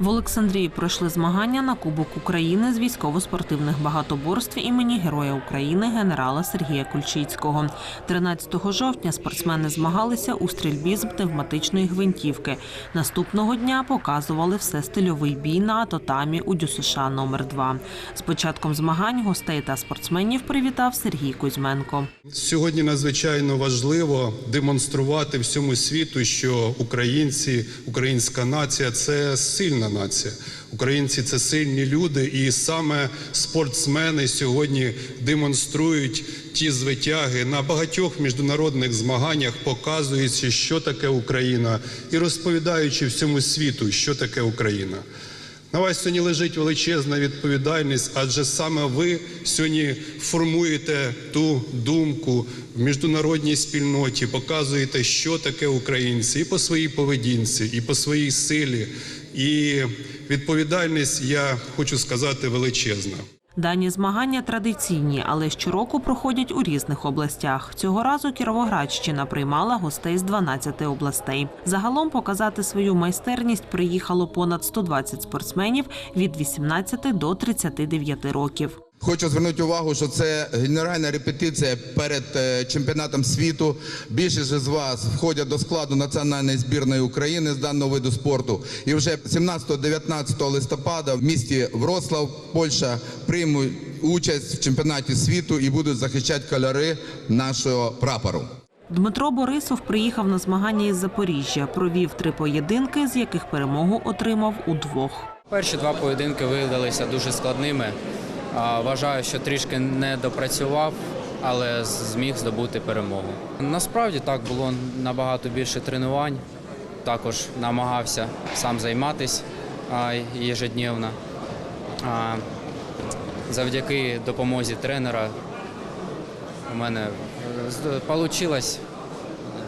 В Олександрії пройшли змагання на Кубок України з військово-спортивних багатоборств імені Героя України генерала Сергія Кульчицького. 13 жовтня спортсмени змагалися у стрільбі з пневматичної гвинтівки. Наступного дня показували все стильовий бій на татамі у ДЮСШ номер 2 З початком змагань гостей та спортсменів привітав Сергій Кузьменко. Сьогодні надзвичайно важливо демонструвати всьому світу, що українці, українська нація це сильна нація. Українці це сильні люди, і саме спортсмени сьогодні демонструють ті звитяги на багатьох міжнародних змаганнях, показуючи, що таке Україна, і розповідаючи всьому світу, що таке Україна. На вас сьогодні лежить величезна відповідальність, адже саме ви сьогодні формуєте ту думку в міжнародній спільноті, показуєте, що таке українці, і по своїй поведінці, і по своїй силі. І відповідальність, я хочу сказати, величезна. Дані змагання традиційні, але щороку проходять у різних областях. Цього разу Кіровоградщина приймала гостей з 12 областей. Загалом показати свою майстерність приїхало понад 120 спортсменів від 18 до 39 років. Хочу звернути увагу, що це генеральна репетиція перед е, чемпіонатом світу. Більшість з вас входять до складу національної збірної України з даного виду спорту. І вже 17-19 листопада в місті Вроцлав, Польща, приймуть участь в чемпіонаті світу і будуть захищати кольори нашого прапору. Дмитро Борисов приїхав на змагання із Запоріжжя. Провів три поєдинки, з яких перемогу отримав у двох. Перші два поєдинки виявилися дуже складними. Вважаю, що трішки не допрацював, але зміг здобути перемогу. Насправді так було набагато більше тренувань. Також намагався сам займатися ежедневно. Завдяки допомозі тренера у мене вийшло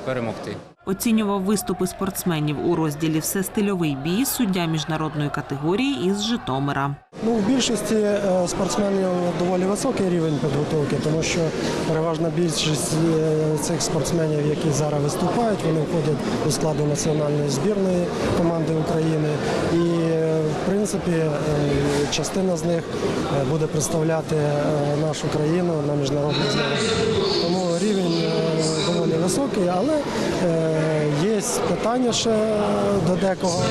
перемогти. Оцінював виступи спортсменів у розділі Все стильовий бій суддя міжнародної категорії із Житомира. Ну, в більшості е, спортсменів доволі високий рівень підготовки, тому що переважна більшість е, цих спортсменів, які зараз виступають, вони входять до складу національної збірної команди України. І е, в принципі частина з них буде представляти нашу країну на міжнародних змаганнях. Тому рівень доволі високий, але є питання ще до декого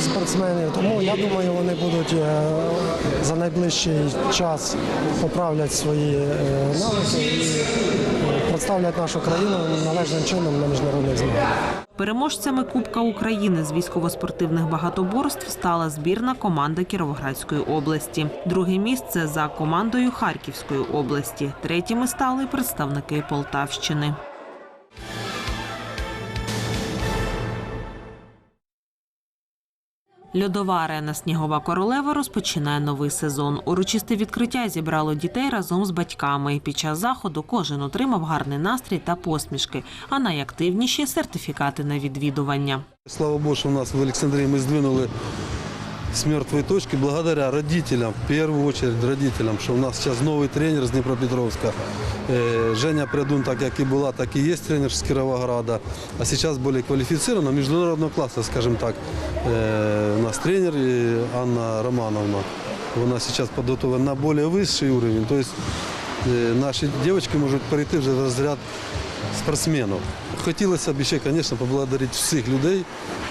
спортсменів. Тому я думаю, вони будуть е, за найближчий час поправлять свої е, навики і е, представлять нашу країну належним чином на міжнародних змаганнях. Переможцями Кубка України з військово-спортивних багатоборств стала збірна команда Кіровоградської області. Друге місце за командою Харківської області. Третіми стали представники Полтавщини. Льодова арена Снігова королева розпочинає новий сезон. Урочисте відкриття зібрало дітей разом з батьками. Під час заходу кожен отримав гарний настрій та посмішки, а найактивніші сертифікати на відвідування. Слава Богу, що у нас в Олександрії ми сдвинули с мертвой точки благодаря родителям, в первую очередь родителям, что у нас сейчас новый тренер с Днепропетровска. Э, Женя Прядун, так как и была, так и есть тренер с Кировограда, а сейчас более квалифицированно, международного класса, скажем так. Э, У нас тренер э, Анна Романовна, она сейчас подготовлена на более высший уровень, то есть э, наши девочки можуть перейти вже в розряд спортсменів. Хотілося б ще, звісно, поблагодарити всіх людей,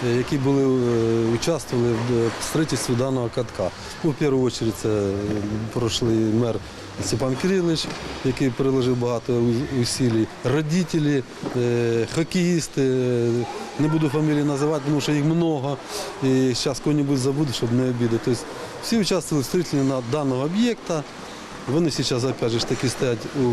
е, які були, е, участвували в е, строительстві даного катка. Ну, в першу чергу це е, прошлий мер Степан Кирилович, який приложив багато у- усилий, родителі, е, хокеїсти, е, не буду фамілії називати, тому що їх много, і зараз кого-небудь забуду, щоб не обідати. Тобто всі участвували в строительстві даного об'єкта. Вони зараз, опять же, стоять у,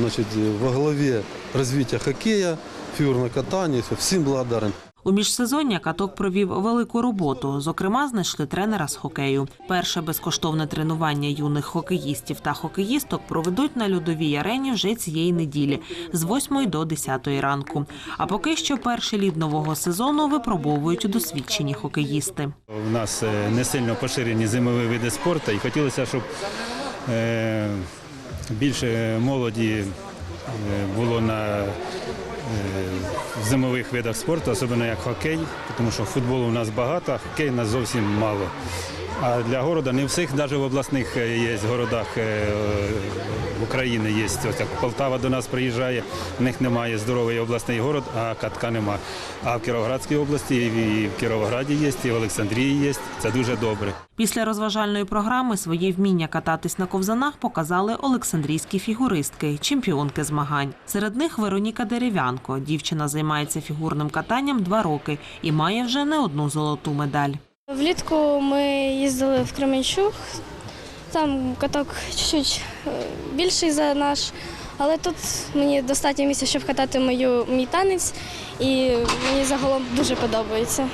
значить, во главі розвитку хокея, фігурного катання. Всім благодарен. У міжсезоння каток провів велику роботу. Зокрема, знайшли тренера з хокею. Перше безкоштовне тренування юних хокеїстів та хокеїсток проведуть на льодовій арені вже цієї неділі з 8 до 10 ранку. А поки що перший лід нового сезону випробовують досвідчені хокеїсти. У нас е, не сильно поширені зимові види спорту, і хотілося, щоб е, більше молоді було на е, зимових видах спорту, особливо як хокей, тому що футболу у нас багато, а хокей у нас зовсім мало. А для города не всіх, навіть в обласних е, є городах е, в є. Ось як Полтава до нас приїжджає, в них немає здоровий обласний город, а катка нема. А в Кіровоградській області і в Кіровограді є, і в Олександрії є. Це дуже добре. Після розважальної програми свої вміння кататись на ковзанах показали олександрійські фігуристки, чемпіонки змагань. Серед них Вероніка Дерев'янко. Дівчина займається фігурним катанням два роки і має вже не одну золоту медаль. Влітку ми їздили в Кременчуг, там каток чуть-чуть е, більший за наш, але тут мені достатньо місця, щоб катати мою, мій танець, і мені загалом дуже подобається.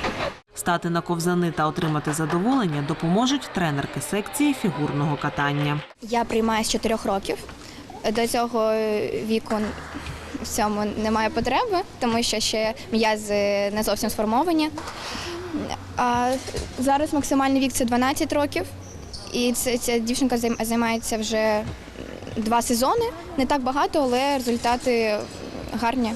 Стати на ковзани та отримати задоволення допоможуть тренерки секції фігурного катання. Я приймаю з 4 років. До цього віку в цьому немає потреби, тому що ще м'язи не зовсім сформовані. А зараз максимальний вік це 12 років. І ця дівчинка займається вже два сезони. Не так багато, але результати гарні.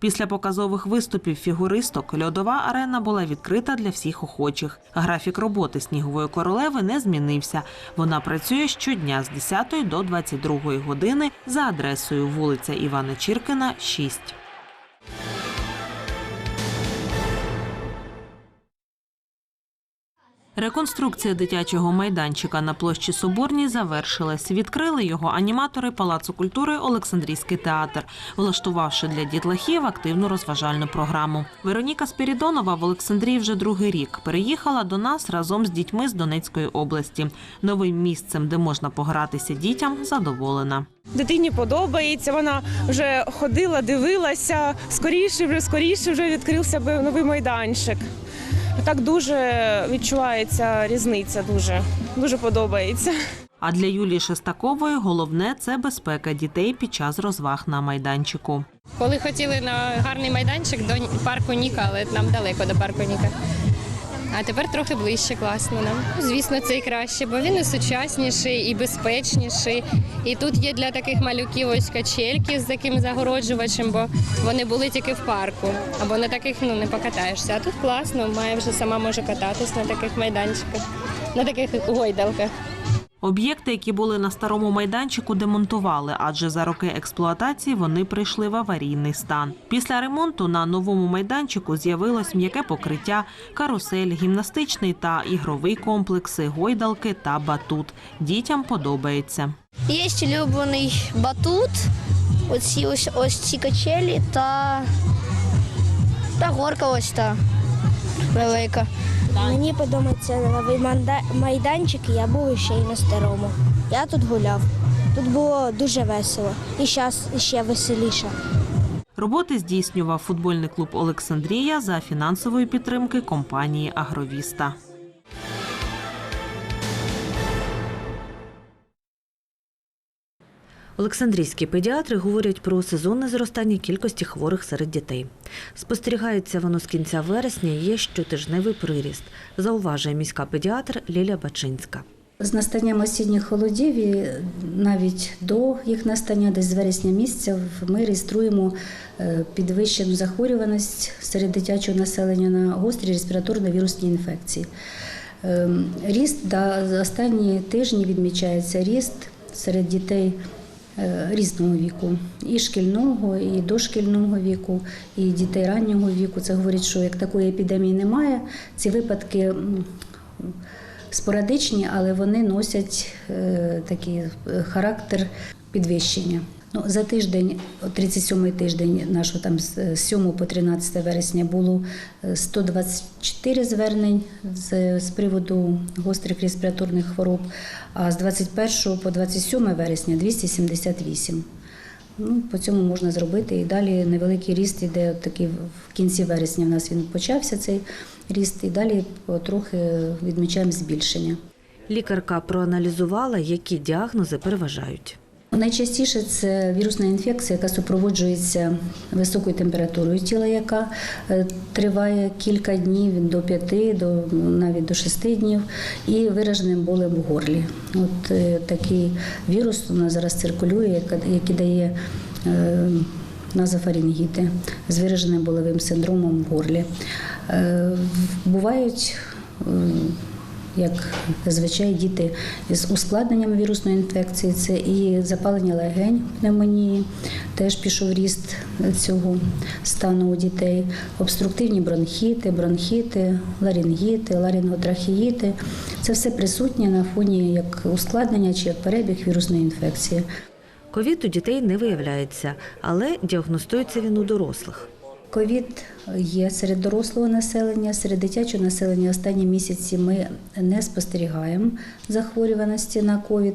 Після показових виступів фігуристок льодова арена була відкрита для всіх охочих. Графік роботи снігової королеви не змінився. Вона працює щодня з 10 до 22 години за адресою вулиця Івана Чіркина, 6. Реконструкція дитячого майданчика на площі Соборній завершилась. Відкрили його аніматори Палацу культури Олександрійський театр, влаштувавши для дітлахів активну розважальну програму. Вероніка Спірідонова в Олександрії вже другий рік переїхала до нас разом з дітьми з Донецької області. Новим місцем, де можна погратися дітям, задоволена. Дитині подобається, вона вже ходила, дивилася. Скоріше, вже скоріше вже відкрився новий майданчик. Так дуже відчувається різниця. Дуже дуже подобається. А для Юлії Шестакової головне це безпека дітей під час розваг на майданчику. Коли хотіли на гарний майданчик до парку Ніка, але нам далеко до парку Ніка. А тепер трохи ближче, класно нам. Звісно, це і краще, бо він і сучасніший, і безпечніший. І тут є для таких малюків ось качельки з таким загороджувачем, бо вони були тільки в парку. Або на таких ну, не покатаєшся. А тут класно, має вже сама може кататись на таких майданчиках, на таких гойдалках. Об'єкти, які були на старому майданчику, демонтували, адже за роки експлуатації вони прийшли в аварійний стан. Після ремонту на новому майданчику з'явилось м'яке покриття, карусель, гімнастичний та ігровий комплекси, гойдалки та батут. Дітям подобається. Є улюблений батут, оці ось, ось ці качелі та, та горка ось та велика. Мені подобається новий майданчик, я був ще й на старому. Я тут гуляв. Тут було дуже весело. І зараз ще веселіше. Роботи здійснював футбольний клуб Олександрія за фінансової підтримки компанії Агровіста. Олександрійські педіатри говорять про сезонне зростання кількості хворих серед дітей. Спостерігається воно з кінця вересня є щотижневий приріст, зауважує міська педіатр Ліля Бачинська. З настанням осінніх холодів і навіть до їх настання, десь з вересня місяця, ми реєструємо е, підвищену захворюваність серед дитячого населення на гострі респіраторно-вірусні інфекції. Ем, Ріст за останні тижні відмічається ріст серед дітей різного віку, і шкільного, і дошкільного віку, і дітей раннього віку. Це говорить, що як такої епідемії немає, ці випадки. спорадичні, але вони носять е, такий е, характер підвищення. Ну, за тиждень, 37-й тиждень нашого там з 7 по 13 вересня було е, 124 звернень з, з приводу гострих респіраторних хвороб, а з 21 по 27 вересня 278. Ну, по цьому можна зробити. І далі невеликий ріст іде такий в кінці вересня. В нас він почався цей ріст, і далі трохи відмічаємо збільшення. Лікарка проаналізувала, які діагнози переважають. Найчастіше це вірусна інфекція, яка супроводжується високою температурою тіла, яка е, триває кілька днів до п'яти, до навіть до шести днів, і вираженим болем в горлі. От е, такий вірус у нас зараз циркулює, який дає е, назофарингіти з вираженим болевим синдромом в горлі. Бувають як зазвичай діти з ускладненням вірусної інфекції, це і запалення легень, пневмонії, теж пішов ріст цього стану у дітей, обструктивні бронхіти, бронхіти, ларінгіти, ларінготрахеїти. Це все присутнє на фоні як ускладнення чи як перебіг вірусної інфекції. Ковід у дітей не виявляється, але діагностується він у дорослих. Ковід є серед дорослого населення, серед дитячого населення останні місяці ми не спостерігаємо захворюваності на ковід.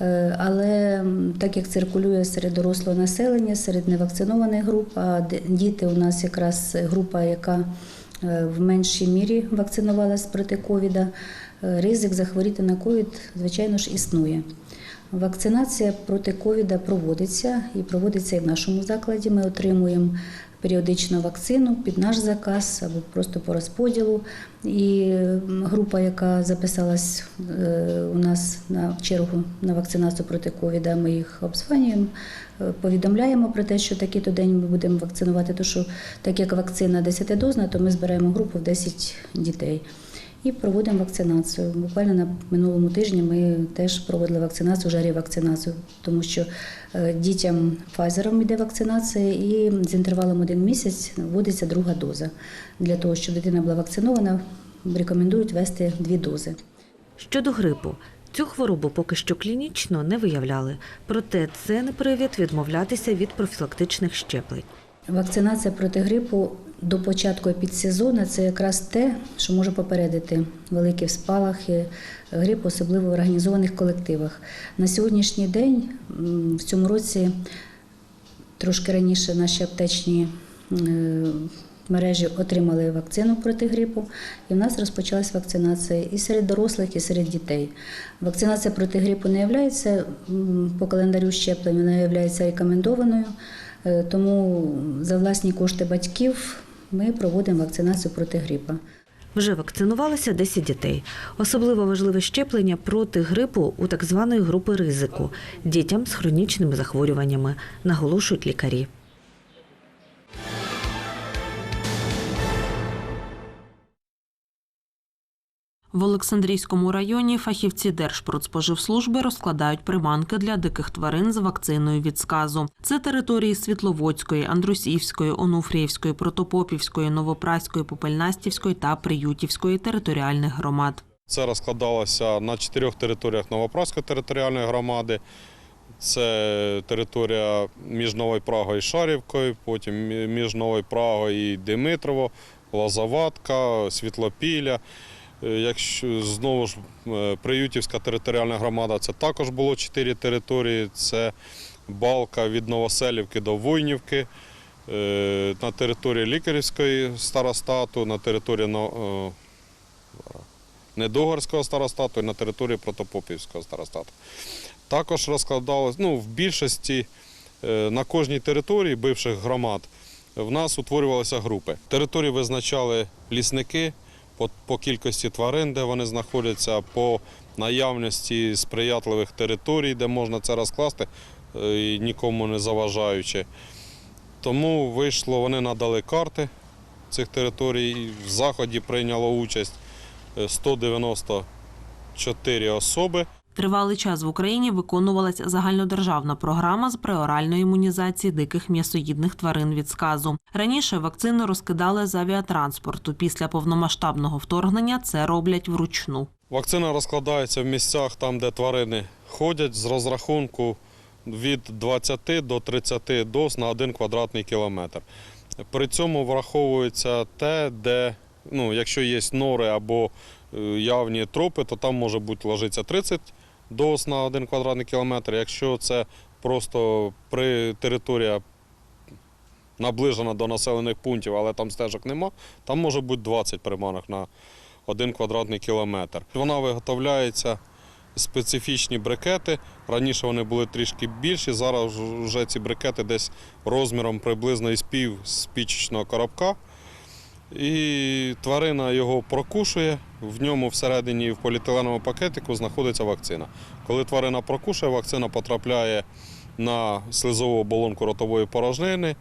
Е, Але так як циркулює серед дорослого населення, серед невакцинованих груп, а діти у нас якраз група, яка е, в меншій мірі вакцинувалась проти ковіда, е, ризик захворіти на ковід, звичайно ж, існує. Вакцинація проти ковіда проводиться і проводиться і в нашому закладі. Ми отримуємо періодично вакцину під наш заказ або просто по розподілу. І група, яка записалась е, у нас на чергу на вакцинацію проти ковіда, ми їх обзванюємо, е, повідомляємо про те, що такий-то день ми будемо вакцинувати. Тому що так як вакцина 10-дозна, то ми збираємо групу в 10 дітей і проводимо вакцинацію. Буквально на минулому тижні ми теж проводили вакцинацію, вже ревакцинацію, тому що е, дітям Pfizer йде вакцинація, і з інтервалом один місяць вводиться друга доза. Для того, щоб дитина була вакцинована, рекомендують ввести дві дози. Щодо грипу, цю хворобу поки що клінічно не виявляли, проте це не привід відмовлятися від профілактичних щеплень. Вакцинація проти грипу до початку епідсезону – це якраз те, що може попередити великі спалахи грипу, особливо в організованих колективах. На сьогоднішній день в цьому році трошки раніше наші аптечні е, мережі отримали вакцину проти грипу, і в нас розпочалась вакцинація і серед дорослих, і серед дітей. Вакцинація проти грипу не є по календарю щеплень, вона є рекомендованою. Е, Тому за власні кошти батьків ми проводимо вакцинацію проти грипа. Вже вакцинувалося 10 дітей. Особливо важливе щеплення проти грипу у так званої групи ризику дітям з хронічними захворюваннями, наголошують лікарі. В Олександрійському районі фахівці Держпродспоживслужби розкладають приманки для диких тварин з вакциною від сказу. Це території Світловодської, Андрусівської, Онуфріївської, Протопопівської, Новопраської, Попельнастівської та Приютівської територіальних громад. Це розкладалося на чотирьох територіях Новопраської територіальної громади. Це територія між Новою Прагою і Шарівкою, потім мі- між Новою Прагою і Димитрово, Лозаватка, Світлопілля. Е, Якщо знову ж е, Приютівська територіальна громада, це також було чотири території. Це Балка від Новоселівки до Войнівки, е, на території Лікарівської старостату, на території Недогорського старостату і на території Протопопівського старостату. Також розкладалось, ну, в більшості на кожній території бивших громад в нас утворювалися групи. Території визначали лісники по, по кількості тварин, де вони знаходяться, по наявності сприятливих територій, де можна це розкласти, е, і нікому не заважаючи. Тому вийшло, вони надали карти цих територій. і В заході прийняло участь е, 194 особи. Тривалий час в Україні виконувалася загальнодержавна програма з преоральної імунізації диких м'ясоїдних тварин від сказу. Раніше вакцини розкидали з авіатранспорту. Після повномасштабного вторгнення це роблять вручну. Вакцина розкладається в місцях, там, де тварини ходять, з розрахунку від 20 до 30 доз на 1 квадратний кілометр. При цьому враховується те, де, ну, якщо є нори або е, явні тропи, то там може бути ложиться 30 доз на 1 квадратний кілометр. Якщо це просто при територія наближена до населених пунктів, але там стежок нема, там може бути 20 приманок на один квадратний кілометр. Вона виготовляється специфічні брикети. Раніше вони були трішки більші, зараз вже ці брикети десь розміром приблизно із пів спічечного коробка. І тварина його прокушує, в ньому всередині в поліетиленовому пакетику знаходиться вакцина. Коли тварина прокушує, вакцина потрапляє на слизову оболонку ротової порожнини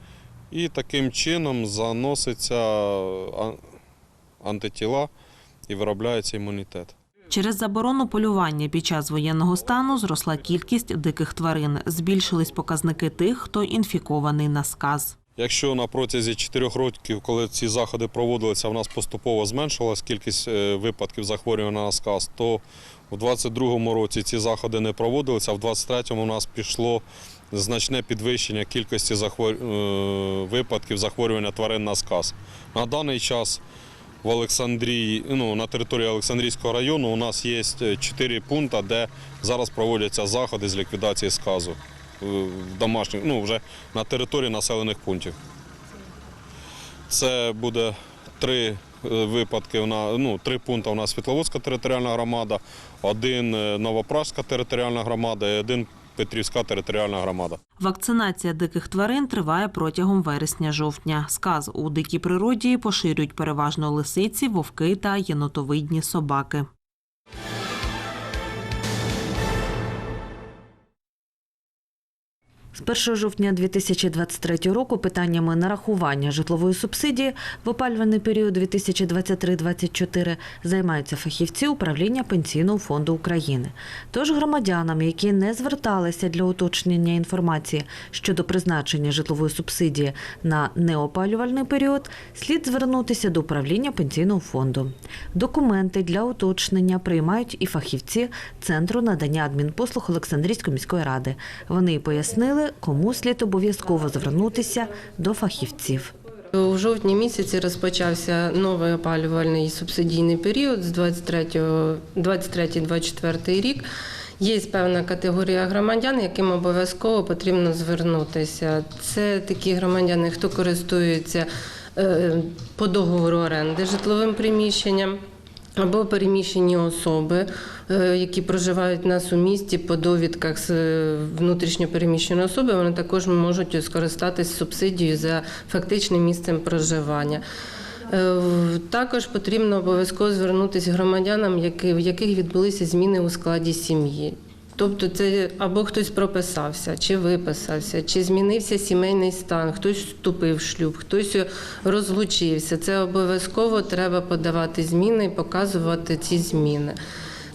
і таким чином заноситься антитіла і виробляється імунітет. Через заборону полювання під час воєнного стану зросла кількість диких тварин. Збільшились показники тих, хто інфікований на сказ. Якщо на протязі 4 років, коли ці заходи проводилися, в нас поступово зменшувалась кількість е, випадків захворювання на сказ, то у 2022 році ці заходи не проводилися, а в 2023 у нас пішло значне підвищення кількості захвор... е, випадків захворювання тварин на сказ. На даний час в Олександрії, ну, на території Олександрійського району у нас є 4 пункти, де зараз проводяться заходи з ліквідації сказу е, в домашніх, ну, вже на території населених пунктів. Це буде три е, випадки, ну, три пункти у нас Світловодська територіальна громада, один е, Новопражська територіальна громада і один Петрівська територіальна громада. Вакцинація диких тварин триває протягом вересня-жовтня. Сказ у дикій природі поширюють переважно лисиці, вовки та єнотовидні собаки. З 1 жовтня 2023 року питаннями нарахування житлової субсидії в опалювальний період 2023-2024 займаються фахівці управління Пенсійного фонду України. Тож громадянам, які не зверталися для уточнення інформації щодо призначення житлової субсидії на неопалювальний період, слід звернутися до управління Пенсійного фонду. Документи для уточнення приймають і фахівці Центру надання адмінпослуг Олександрійської міської ради. Вони пояснили, кому слід обов'язково звернутися до фахівців. У жовтні місяці розпочався новий опалювальний субсидійний період з 23-24 рік. Є певна категорія громадян, яким обов'язково потрібно звернутися. Це такі громадяни, хто користується е, по договору оренди житловим приміщенням. Або переміщені особи, е, які проживають нас у місті по довідках з внутрішньопереміщеної особи, вони також можуть скористатись субсидією за фактичним місцем проживання. Е, Також потрібно обов'язково звернутися громадянам, в яких відбулися зміни у складі сім'ї. Тобто це або хтось прописався, чи виписався, чи змінився сімейний стан, хтось вступив в шлюб, хтось розлучився. Це обов'язково треба подавати зміни і показувати ці зміни.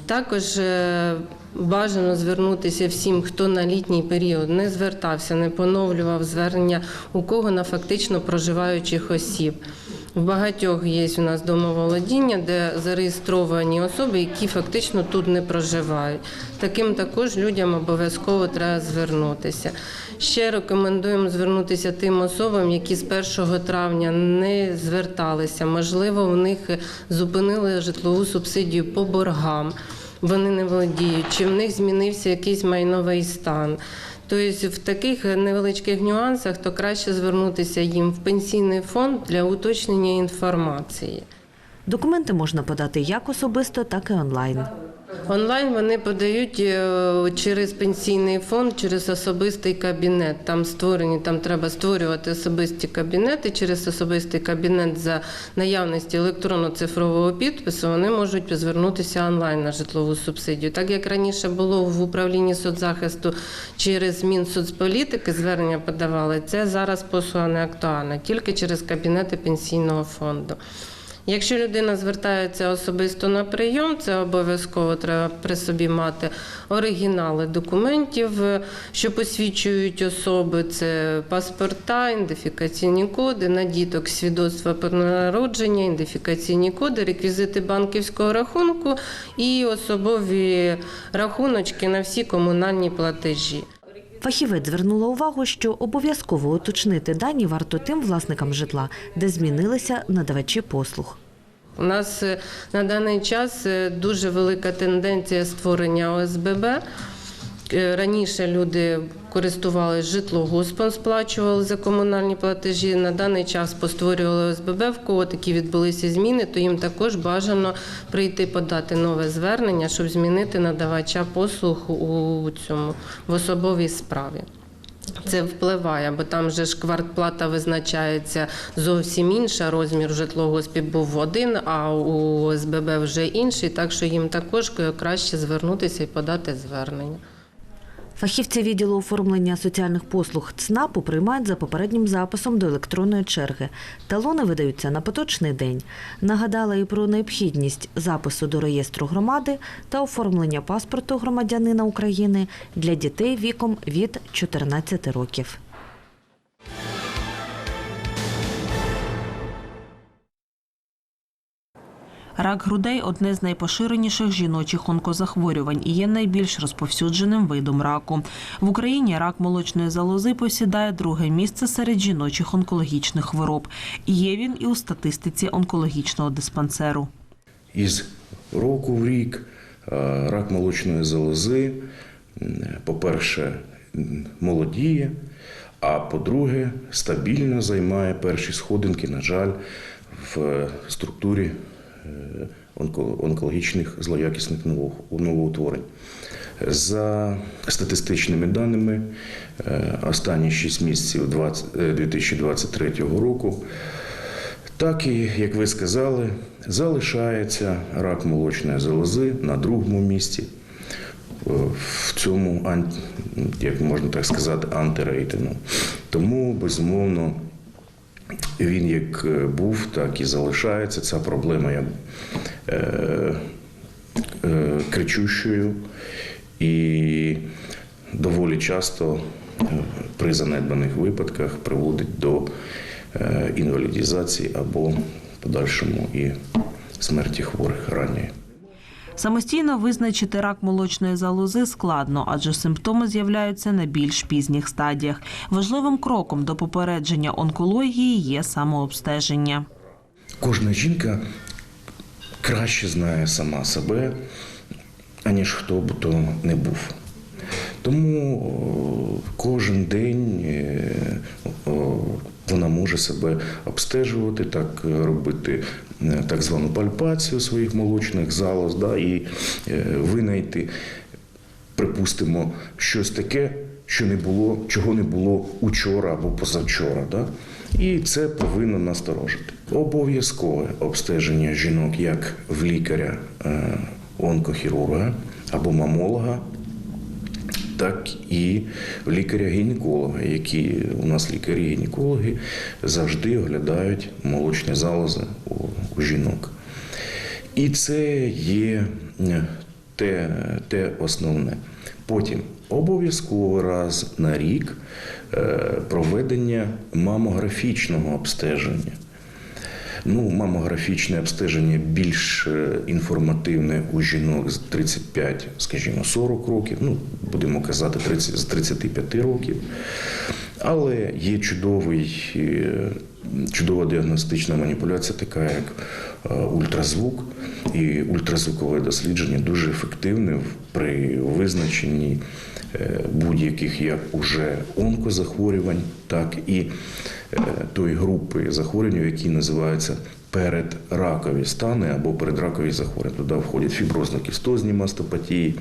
Також е, бажано звернутися всім, хто на літній період не звертався, не поновлював звернення, у кого на фактично проживаючих осіб. В багатьох є у нас домоволодіння, де зареєстровані особи, які фактично тут не проживають. Таким також людям обов'язково треба звернутися. Ще рекомендуємо звернутися тим особам, які з 1 травня не зверталися. Можливо, у них зупинили житлову субсидію по боргам. Вони не володіють, чи в них змінився якийсь майновий стан. Тобто в таких невеличких нюансах то краще звернутися їм в пенсійний фонд для уточнення інформації. Документи можна подати як особисто, так і онлайн. Онлайн вони подають е, через пенсійний фонд, через особистий кабінет. Там створені, там треба створювати особисті кабінети. Через особистий кабінет за наявності електронно-цифрового підпису вони можуть звернутися онлайн на житлову субсидію. Так як раніше було в управлінні соцзахисту через Мінсоцполітики звернення подавали, це зараз послуга не актуальна, тільки через кабінети пенсійного фонду. Якщо людина звертається особисто на прийом, це обов'язково треба при собі мати оригінали документів, що посвідчують особи. Це паспорта, ідентифікаційні коди, на діток свідоцтва про народження, ідентифікаційні коди, реквізити банківського рахунку і особові рахуночки на всі комунальні платежі. Фахівець звернула увагу, що обов'язково уточнити дані варто тим власникам житла, де змінилися надавачі послуг. У нас е, на даний час е, дуже велика тенденція створення ОСББ. Е, Раніше люди користувалися житлогоспом, сплачували за комунальні платежі. На даний час постворювали ОСББ, в кого такі відбулися зміни, то їм також бажано прийти подати нове звернення, щоб змінити надавача послуг у цьому в особовій справі. Це впливає, бо там же ж квартплата визначається зовсім інша. Розмір житлогоспі був один, а у ОСББ вже інший. Так що їм також краще звернутися і подати звернення. Фахівці відділу оформлення соціальних послуг ЦНАПу приймають за попереднім записом до електронної черги. Талони видаються на поточний день. Нагадала і про необхідність запису до реєстру громади та оформлення паспорту громадянина України для дітей віком від 14 років. Рак грудей одне з найпоширеніших жіночих онкозахворювань і є найбільш розповсюдженим видом раку. В Україні рак молочної залози посідає друге місце серед жіночих онкологічних хвороб. І є він і у статистиці онкологічного диспансеру. із року в рік е, рак молочної залози, по-перше, молодіє, а по-друге, стабільно займає перші сходинки, на жаль, в структурі онкологічних злоякісних ново- новоутворень. За статистичними даними, е, останні 6 місяців 20 е, 2023 року так і, як ви сказали, залишається рак молочної залози на другому місці е, в цьому, як можна так сказати, антирейтингу. Тому, безумовно, він як е, був, так і залишається. Ця проблема є е, е, кричущою і доволі часто е, при занедбаних випадках приводить до е, інвалідізації або подальшому і смерті хворих ранньої. Самостійно визначити рак молочної залози складно, адже симптоми з'являються на більш пізніх стадіях. Важливим кроком до попередження онкології є самообстеження. Кожна жінка краще знає сама себе, аніж хто б то не був. Тому кожен день е, вона може себе обстежувати, так е, робити е, так звану пальпацію своїх молочних залоз, да, і е, винайти, припустимо, щось таке, що не було, чого не було учора або позавчора. Да? І це повинно насторожити. Обов'язкове обстеження жінок як в лікаря онкохірурга або мамолога, так і лікаря-гінеколога, які у нас лікарі-гінекологи завжди оглядають молочні залози у, у жінок. І це є е, те, те основне. Потім обов'язково раз на рік е, проведення мамографічного обстеження. Ну, мамографічне обстеження більш е, інформативне у жінок з 35, скажімо, 40 років, ну, будемо казати, 30, з 35 років. Але є чудовий, е, чудова діагностична маніпуляція, така як е, ультразвук. І ультразвукове дослідження дуже ефективне при визначенні будь-яких як уже онкозахворювань, так і тої групи захворювань, які називаються передракові стани або передракові захворювання. Туди входять фіброзно-кістозні мастопатії,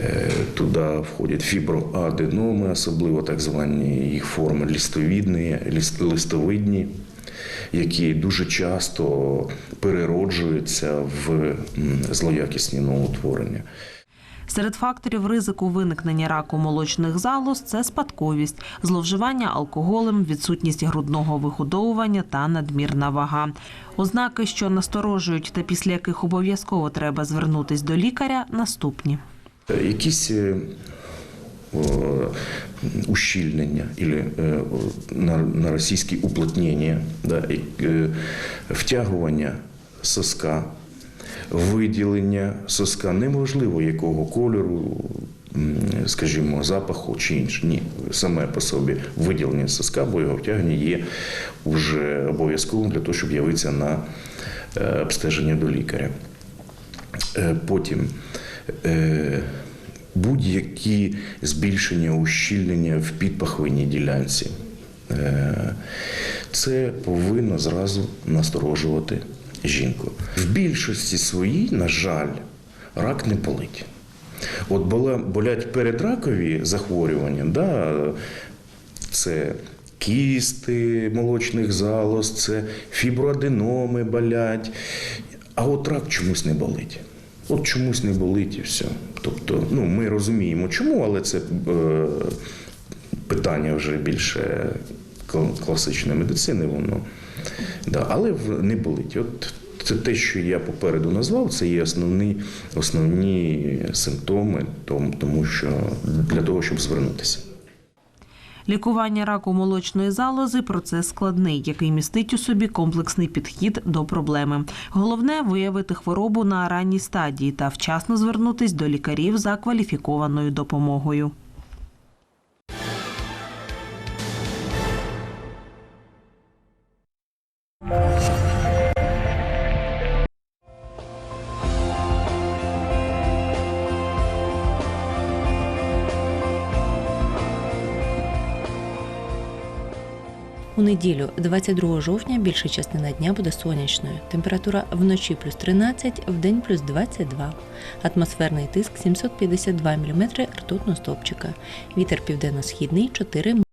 Е, Туди входять фіброаденоми, особливо так звані їх форми листовідні, лист- листовидні, які дуже часто перероджуються в злоякісні новоутворення. Серед факторів ризику виникнення раку молочних залоз це спадковість, зловживання алкоголем, відсутність грудного вигодовування та надмірна вага. Ознаки, що насторожують та після яких обов'язково треба звернутись до лікаря, наступні. Якісь е, ущільнення или е, на, на уплотнення, да, е, втягування соска, виділення соска, неможливо якого кольору, скажімо, запаху чи інше. Ні, саме по собі виділення соска, бо його втягнення є вже обов'язковим для того, щоб явитися на е, обстеження до лікаря. Е, Потім е, будь-які збільшення ущільнення в підпахвинній ділянці. Це повинно зразу насторожувати жінку. В більшості своїй, на жаль, рак не болить. От болять передракові захворювання, да, це кісти молочних залоз, це фіброаденоми болять, а от рак чомусь не болить. от чомусь не болить і все. Тобто, ну, ми розуміємо, чому, але це е, питання вже більше класичної медицини, воно. Да, але не болить. От це те, що я попереду назвав, це є основні, основні симптоми, тому що для того, щоб звернутися. Лікування раку молочної залози процес складний, який містить у собі комплексний підхід до проблеми. Головне виявити хворобу на ранній стадії та вчасно звернутись до лікарів за кваліфікованою допомогою. Неділю, 22 жовтня, більша частина дня буде сонячною. Температура вночі плюс 13, вдень плюс 22. Атмосферний тиск 752 мм ртутного стовпчика. Вітер південно-східний 4